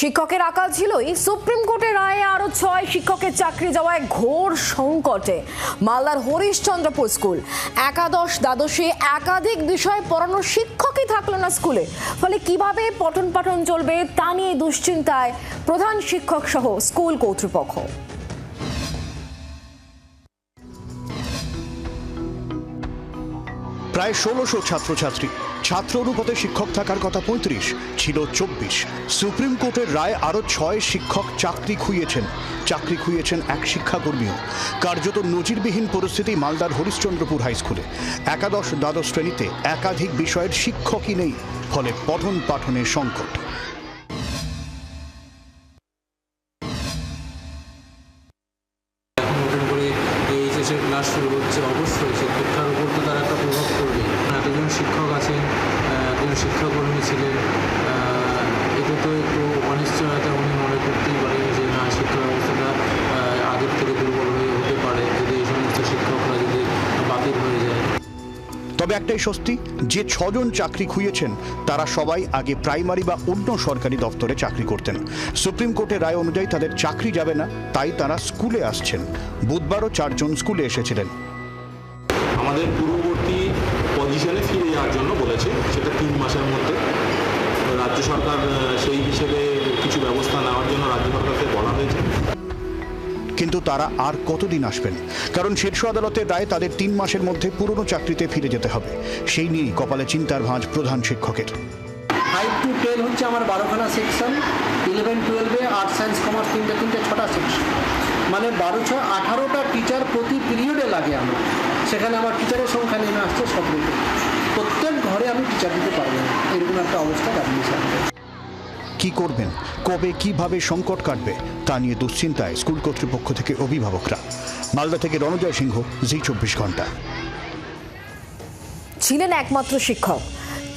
শিক্ষকের আকাল ছিলই। সুপ্রিম কোর্টের রায়ে আরও ছয় শিক্ষকের চাকরি যাওয়ায় ঘোর সংকটে। মালদার হরিশচন্দ্রপুর স্কুল। একাদশ দ্বাদশে একাধিক বিষয় পড়ানোর শিক্ষকই থাকল না স্কুলে। ফলে কীভাবে পঠন পাঠন চলবে তা নিয়ে দুশ্চিন্তায় প্রধান শিক্ষক সহ স্কুল কর্তৃপক্ষ। প্রায় ষোলোশো ছাত্রছাত্রী ছাত্র অনুপাতে শিক্ষক থাকার কথা পঁয়ত্রিশ, ছিল চব্বিশ। সুপ্রিম কোর্টের রায় আরও ছয় শিক্ষক চাকরি খুইয়েছেন। চাকরি খুইয়েছেন এক শিক্ষাকর্মীও কার্যত নজিরবিহীন পরিস্থিতি মালদার হরিশ্চন্দ্রপুর হাইস্কুলে একাদশ, দ্বাদশ শ্রেণীতে একাধিক বিষয়ের শিক্ষকই নেই, ফলে পঠন পাঠনের সংকট। শুরু হচ্ছে, অবশ্যই সে শিক্ষার উপর তো তার একটা প্রভাব পড়বে এতজন শিক্ষক আছেন শিক্ষাকর্মী ছিলেন এতে তো একটু অনিশ্চয়তা উনি মনে করতেই পারেন যে না শিক্ষা ব্যবস্থাটা আগের থেকে দুর্বল হয়ে হতে পারে যদি এই সমস্ত শিক্ষকরা যদি বাতিল হয়ে যায়। তবে একটাই স্বস্তি যে ছজন চাকরি খুইয়েছেন তারা সবাই আগে প্রাইমারি বা অন্য সরকারি দপ্তরে চাকরি করতেন। সুপ্রিম কোর্টের রায় অনুযায়ী তাদের চাকরি যাবে না তাই তারা স্কুলে আসছেন। বুধবারও চারজন স্কুলে এসেছিলেন। আমাদের যাওয়ার সেটা তিন মাসের মধ্যে। রাজ্য সরকার সেই হিসেবে কিছু ব্যবস্থা নেওয়ার জন্য রাজ্য সরকারকে বলা হয়েছে। কিন্তু তারা আর কতদিন আসবেন? কারণ শীর্ষ আদালতের রায়ে তাদের তিন মাসের মধ্যে পুরনো চাকরিতে ফিরে যেতে হবে। সেই নিয়েই কপালে চিন্তার ভাঁজ প্রধান শিক্ষকের। ফাইভ টু টেন হচ্ছে আমার বারোখানা সেকশন ইলেভেন টুয়েলভে আর্টস সায়েন্স কমার্স তিনটে তিনটে ছটা সেকশন মানে বারো ছয় আঠারোটা টিচার প্রতি পিরিয়ডে লাগে আমার। সেখানে আমার টিচারের সংখ্যা নেমে আসছে সতেরোতে। প্রত্যেক ঘরে আমি টিচার দিতে পারব না। এরকম একটা অবস্থা দাঁড়িয়েছে কি করবেন? কবে কীভাবে সংকট কাটবে? তা নিয়ে দুশ্চিন্তায় স্কুল কর্তৃপক্ষ থেকে অভিভাবকরা। মালদা থেকে রণজয় সিংহ জি চব্বিশ ঘণ্টা। ছিলেন একমাত্র শিক্ষক।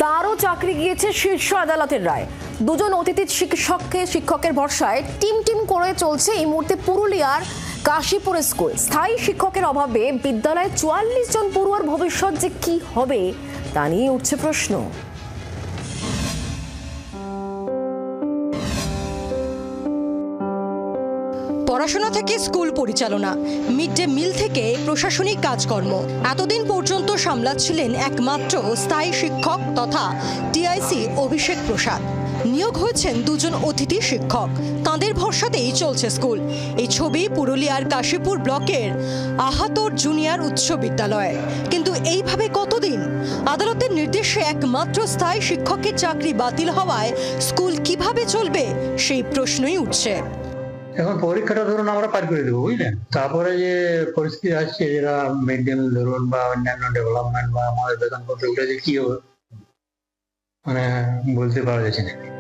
তারও চাকরি গিয়েছে শীর্ষ আদালতের রায়। দুজন অতিথি শিক্ষককে শিক্ষকের ভরসায় টিম টিম করে চলছে এই মুহূর্তে পুরুলিয়ার কাশীপুর স্কুল। স্থায়ী শিক্ষকের অভাবে বিদ্যালয়ে চুয়াল্লিশ জন পড়ুয়ার ভবিষ্যৎ যে কি হবে, তা নিয়ে উঠছে প্রশ্ন। পড়াশোনা থেকে স্কুল পরিচালনা মিড ডে মিল থেকে প্রশাসনিক কাজকর্ম, এতদিন পর্যন্ত সামলাচ্ছিলেন একমাত্র স্থায়ী শিক্ষক তথা টিআইসি অভিষেক প্রসাদ। নিয়োগ হয়েছেন দুজন অতিথি শিক্ষক। তাঁদের ভরসাতেই চলছে স্কুল। এই ছবি পুরুলিয়ার কাশীপুর ব্লকের আহাতর জুনিয়র উচ্চ বিদ্যালয়। কিন্তু এইভাবে কতদিন? আদালতের নির্দেশে একমাত্র স্থায়ী শিক্ষকের চাকরি বাতিল হওয়ায় স্কুল কীভাবে চলবে সেই প্রশ্নই উঠছে। এখন পরীক্ষাটা ধরুন আমরা পার করে দেবো, বুঝলেন? তারপরে যে পরিস্থিতি আসছে যেটা মিড ডে মিল ধরুন বা অন্যান্য ডেভেলপমেন্ট বা আমাদের বেতনপত্র ওগুলো যে কি হবে? মানে বলতে পারা যাচ্ছে না।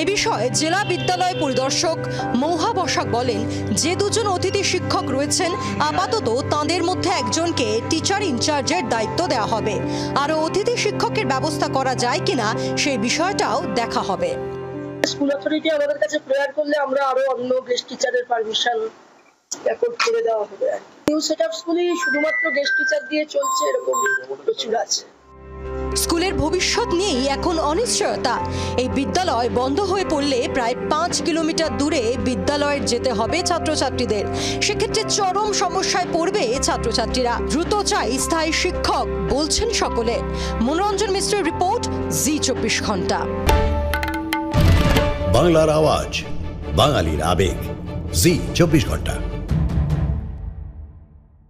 এ বিষয়ে জেলা বিদ্যালয় পরিদর্শক মৌহা বসাক বলেন, যে দুজন অতিথি শিক্ষক রয়েছেন, আপাতত তাঁদের মধ্যে একজনকে টিচার ইনচার্জের দায়িত্ব দেওয়া হবে। আর অতিথি শিক্ষকের ব্যবস্থা করা যায় কিনা সেই বিষয়টাও দেখা হবে। স্কুল অথরিটি আমাদের কাছে প্রেয়ার করলে আমরা আরও অন্য গেস্ট টিচারের পারমিশন অ্যাকর্ড করে দেওয়া হবে নিউ সেট আপ স্কুলই শুধুমাত্র গেস্ট টিচার দিয়ে চলছে, এরকম প্রচুর আছে। স্কুলের ভবিষ্যৎ নিয়েই এখন অনিশ্চয়তা। এই বিদ্যালয় বন্ধ হয়ে পড়লে প্রায় পাঁচ কিলোমিটার দূরে বিদ্যালয়ে যেতে হবে ছাত্রছাত্রীদের। সেক্ষেত্রে চরম সমস্যায় পড়বে ছাত্রছাত্রীরা। দ্রুত চাই স্থায়ী শিক্ষক, বলছেন সকলে। মনোরঞ্জন মিশ্রের রিপোর্ট, জি চব্বিশ ঘণ্টা। বাংলার আওয়াজ, বাঙালির আবেগ। জি চব্বিশ ঘণ্টা।